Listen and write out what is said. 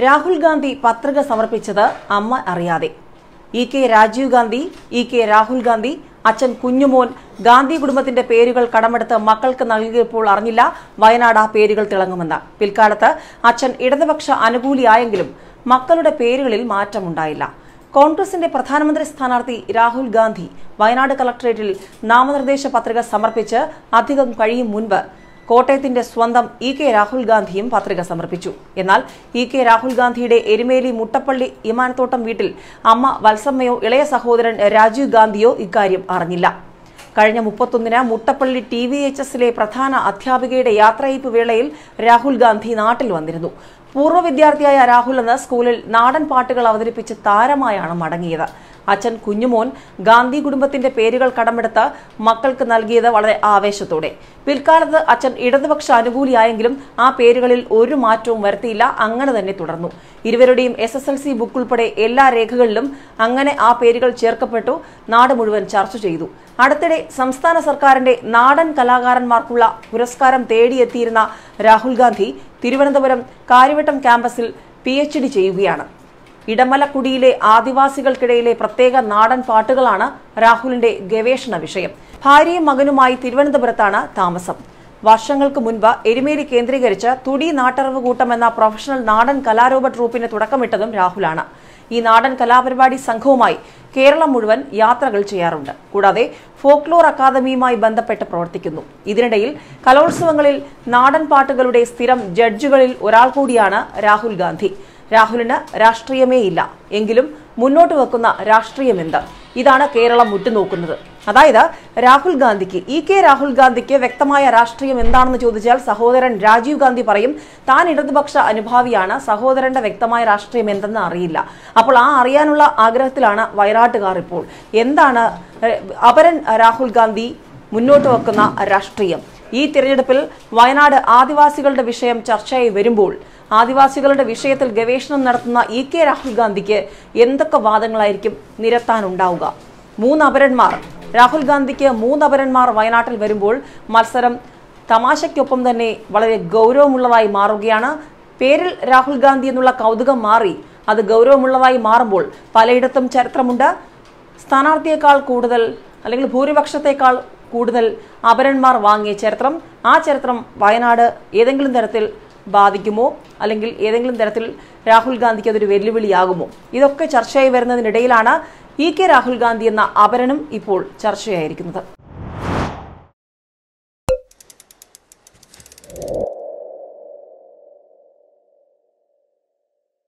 രാഹുൽ ഗാന്ധി പത്രിക സമർപ്പിച്ചത് അമ്മ അറിയാതെ. E K Rajeev Gandhi E K Rahul Gandhi അച്ഛൻ കുഞ്ഞുമോൻ ഗാന്ധി കുടുംബത്തിന്റെ പേരുകൾ കടമെടുത്ത് മക്കൾക്ക് നൽകിയപ്പോൾ അറിഞ്ഞില്ല വയനാട് ആ പേരുകൾ തിളങ്ങുമെന്ന്. പിൽക്കാലത്ത് അച്ഛൻ ഇടതുപക്ഷ അനുകൂലിയായെങ്കിലും മക്കളുടെ പേരുകളിൽ മാറ്റമുണ്ടായില്ല. കോൺഗ്രസിന്റെ പ്രധാനമന്ത്രി സ്ഥാനാർത്ഥി രാഹുൽ ഗാന്ധി വയനാട് കളക്ടറേറ്റിൽ നാമനിർദ്ദേശ പത്രിക സമർപ്പിച്ച് അധികം കഴിയും മുൻപ് കോട്ടയത്തിന്റെ സ്വന്തം ഇ കെ രാഹുൽ ഗാന്ധിയും പത്രിക സമർപ്പിച്ചു. എന്നാൽ ഇ കെ രാഹുൽ ഗാന്ധിയുടെ എരുമേലി മുട്ടപ്പള്ളി വിമാനത്തോട്ടം വീട്ടിൽ അമ്മ വത്സമ്മയോ ഇളയ സഹോദരൻ രാജീവ് ഗാന്ധിയോ ഇക്കാര്യം അറിഞ്ഞില്ല. കഴിഞ്ഞ മുപ്പത്തൊന്നിന് മുട്ടപ്പള്ളി ടി വി എച്ച് എസിലെ പ്രധാന അധ്യാപികയുടെ യാത്രയയപ്പ് വേളയിൽ രാഹുൽ ഗാന്ധി നാട്ടിൽ വന്നിരുന്നു. പൂർവ വിദ്യാർത്ഥിയായ രാഹുൽ എന്ന് സ്കൂളിൽ നാടൻ പാട്ടുകൾ അവതരിപ്പിച്ച് താരമായാണ് മടങ്ങിയത്. അച്ഛൻ കുഞ്ഞുമോൻ ഗാന്ധി കുടുംബത്തിന്റെ പേരുകൾ കടമെടുത്ത് മക്കൾക്ക് നൽകിയത് വളരെ ആവേശത്തോടെ. പിൽക്കാലത്ത് അച്ഛൻ ഇടതുപക്ഷ അനുകൂലിയായെങ്കിലും ആ പേരുകളിൽ ഒരു മാറ്റവും വരുത്തിയില്ല അങ്ങനെ തന്നെ തുടർന്നു. ഇരുവരുടെയും S S L C book ഉൾപ്പെടെ എല്ലാ രേഖകളിലും അങ്ങനെ ആ പേരുകൾ ചേർക്കപ്പെട്ടു നാട് മുഴുവൻ ചർച്ച ചെയ്തു. അടുത്തിടെ സംസ്ഥാന സർക്കാരിന്റെ നാടൻ കലാകാരന്മാർക്കുള്ള പുരസ്കാരം തേടിയെത്തിയിരുന്ന രാഹുൽ ഗാന്ധി തിരുവനന്തപുരം കാര്യവട്ടം ക്യാമ്പസിൽ പി ചെയ്യുകയാണ്. ഇടമലക്കുടിയിലെ ആദിവാസികൾക്കിടയിലെ പ്രത്യേക നാടൻ പാട്ടുകളാണ് രാഹുലിന്റെ ഗവേഷണ വിഷയം. ഭാര്യയും മകനുമായി തിരുവനന്തപുരത്താണ് താമസം. വർഷങ്ങൾക്ക് മുൻപ് എരുമേലി കേന്ദ്രീകരിച്ച് തുടി നാട്ടറിവ് കൂട്ടം എന്ന പ്രൊഫഷണൽ നാടൻ കലാരൂപ ട്രൂപ്പിന് തുടക്കമിട്ടതും രാഹുലാണ്. ഈ നാടൻ കലാപരിപാടി സംഘവുമായി കേരളം മുഴുവൻ യാത്രകൾ ചെയ്യാറുണ്ട്. കൂടാതെ ഫോക്ലോർ അക്കാദമിയുമായി ബന്ധപ്പെട്ട് പ്രവർത്തിക്കുന്നു. ഇതിനിടയിൽ കലോത്സവങ്ങളിൽ നാടൻ പാട്ടുകളുടെ സ്ഥിരം ജഡ്ജുകളിൽ ഒരാൾ കൂടിയാണ് രാഹുൽ ഗാന്ധി. രാഹുലിന് രാഷ്ട്രീയമേ ഇല്ല. എങ്കിലും മുന്നോട്ട് വെക്കുന്ന രാഷ്ട്രീയം എന്ത്? ഇതാണ് കേരളം ഉറ്റുനോക്കുന്നത്. അതായത് രാഹുൽ ഗാന്ധിക്ക് ഇ കെ രാഹുൽ ഗാന്ധിക്ക് വ്യക്തമായ രാഷ്ട്രീയം എന്താണെന്ന് ചോദിച്ചാൽ സഹോദരൻ രാജീവ് ഗാന്ധി പറയും താൻ ഇടതുപക്ഷ അനുഭാവിയാണ് സഹോദരന്റെ വ്യക്തമായ രാഷ്ട്രീയം എന്തെന്ന് അറിയില്ല. അപ്പോൾ ആ അറിയാനുള്ള ആഗ്രഹത്തിലാണ് വയനാട്ടുകാർ ഇപ്പോൾ. എന്താണ് അപരൻ രാഹുൽ ഗാന്ധി മുന്നോട്ട് വെക്കുന്ന രാഷ്ട്രീയം? ഈ തിരഞ്ഞെടുപ്പിൽ വയനാട് ആദിവാസികളുടെ വിഷയം ചർച്ചയായി വരുമ്പോൾ ആദിവാസികളുടെ വിഷയത്തിൽ ഗവേഷണം നടത്തുന്ന ഇ കെ രാഹുൽ ഗാന്ധിക്ക് എന്തൊക്കെ വാദങ്ങളായിരിക്കും നിരത്താനുണ്ടാവുക? മൂന്ന് അപരന്മാർ. രാഹുൽ ഗാന്ധിക്ക് മൂന്ന് അപരന്മാർ വയനാട്ടിൽ വരുമ്പോൾ മത്സരം തമാശയ്ക്കൊപ്പം തന്നെ വളരെ ഗൗരവമുള്ളതായി മാറുകയാണ്. പേരിൽ രാഹുൽ ഗാന്ധി എന്നുള്ള കൗതുകം മാറി. അത് ഗൗരവമുള്ളതായി മാറുമ്പോൾ പലയിടത്തും ചരിത്രമുണ്ട്. സ്ഥാനാർത്ഥിയേക്കാൾ കൂടുതൽ അല്ലെങ്കിൽ ഭൂരിപക്ഷത്തേക്കാൾ കൂടുതൽ അപരന്മാർ വാങ്ങിയ ചരിത്രം ആ ചരിത്രം വയനാട് ഏതെങ്കിലും തരത്തിൽ ബാധിക്കുമോ? അല്ലെങ്കിൽ ഏതെങ്കിലും തരത്തിൽ രാഹുൽ ഗാന്ധിക്ക് അതൊരു വെല്ലുവിളിയാകുമോ? ഇതൊക്കെ ചർച്ചയായി വരുന്നതിനിടയിലാണ് ഇ കെ രാഹുൽ ഗാന്ധി എന്ന അപരനും ഇപ്പോൾ ചർച്ചയായിരിക്കുന്നത്.